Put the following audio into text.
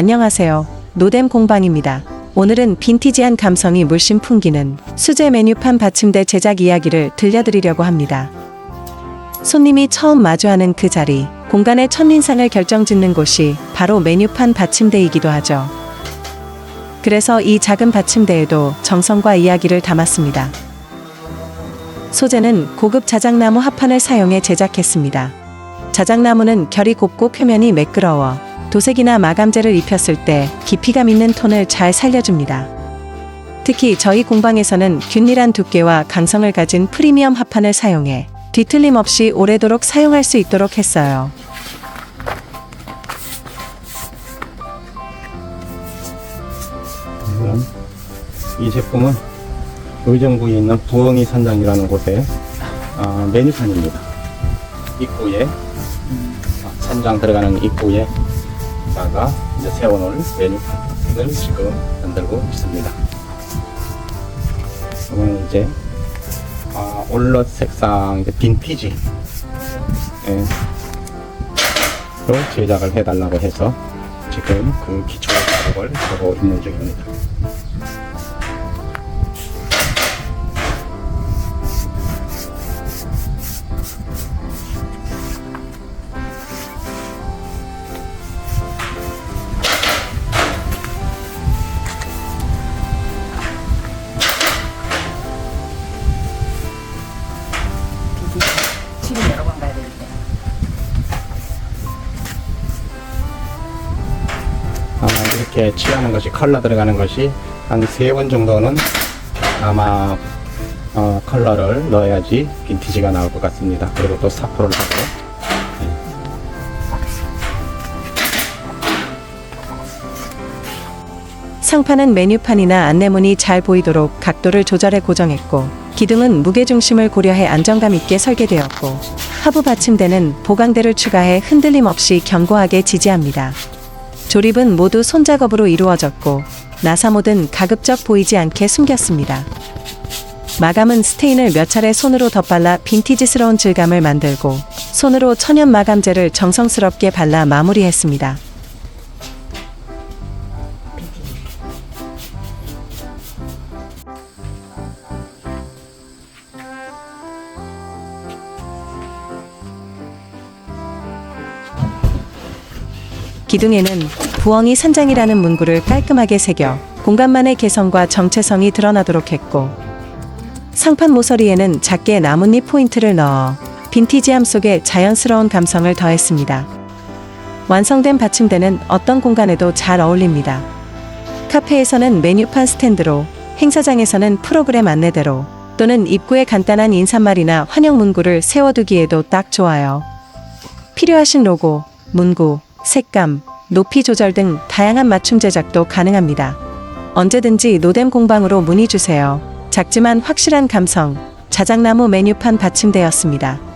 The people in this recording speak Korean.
안녕하세요. 노뎀 공방입니다. 오늘은 빈티지한 감성이 물씬 풍기는 수제 메뉴판 받침대 제작 이야기를 들려드리려고 합니다. 손님이 처음 마주하는 그 자리, 공간의 첫인상을 결정짓는 곳이 바로 메뉴판 받침대이기도 하죠. 그래서 이 작은 받침대에도 정성과 이야기를 담았습니다. 소재는 고급 자작나무 합판을 사용해 제작했습니다. 자작나무는 결이 곱고 표면이 매끄러워 도색이나 마감재를 입혔을 때 깊이감 있는 톤을 잘 살려줍니다. 특히 저희 공방에서는 균일한 두께와 강성을 가진 프리미엄 합판을 사용해 뒤틀림 없이 오래도록 사용할 수 있도록 했어요. 음, 이 제품은 의정부에 있는 부엉이 산장이라는 곳에 아, 메뉴판입니다. 입구에 아, 산장 들어가는 입구에다가 이제 세워놓을 메뉴판을 지금 만들고 있습니다. 이거는 이제 아, 올넛 색상 이제 빈티지 예, 로 제작을 해달라고 해서 지금 그 기초 작업을 하고 있는 중입니다. 지금 여러 번 가야 되는데. 아, 이렇게 칠하는 것이 컬러 들어가는 것이 한 세 번 정도는 아마 어, 컬러를 넣어야지 빈티지가 나올 것 같습니다. 그리고 또 사포를 하고 상판은 메뉴판이나 안내문이 잘 보이도록 각도를 조절해 고정했고, 기둥은 무게중심을 고려해 안정감 있게 설계되었고, 하부 받침대는 보강대를 추가해 흔들림 없이 견고하게 지지합니다. 조립은 모두 손작업으로 이루어졌고, 나사못은 가급적 보이지 않게 숨겼습니다. 마감은 스테인을 몇 차례 손으로 덧발라 빈티지스러운 질감을 만들고, 손으로 천연 마감제를 정성스럽게 발라 마무리했습니다. 기둥에는 부엉이 산장이라는 문구를 깔끔하게 새겨 공간만의 개성과 정체성이 드러나도록 했고 상판 모서리에는 작게 나뭇잎 포인트를 넣어 빈티지함 속에 자연스러운 감성을 더했습니다. 완성된 받침대는 어떤 공간에도 잘 어울립니다. 카페에서는 메뉴판 스탠드로, 행사장에서는 프로그램 안내대로, 또는 입구에 간단한 인사말이나 환영 문구를 세워두기에도 딱 좋아요. 필요하신 로고, 문구, 색감, 높이 조절 등 다양한 맞춤 제작도 가능합니다. 언제든지 노뎀 공방으로 문의 주세요. 작지만 확실한 감성, 자작나무 메뉴판 받침대였습니다.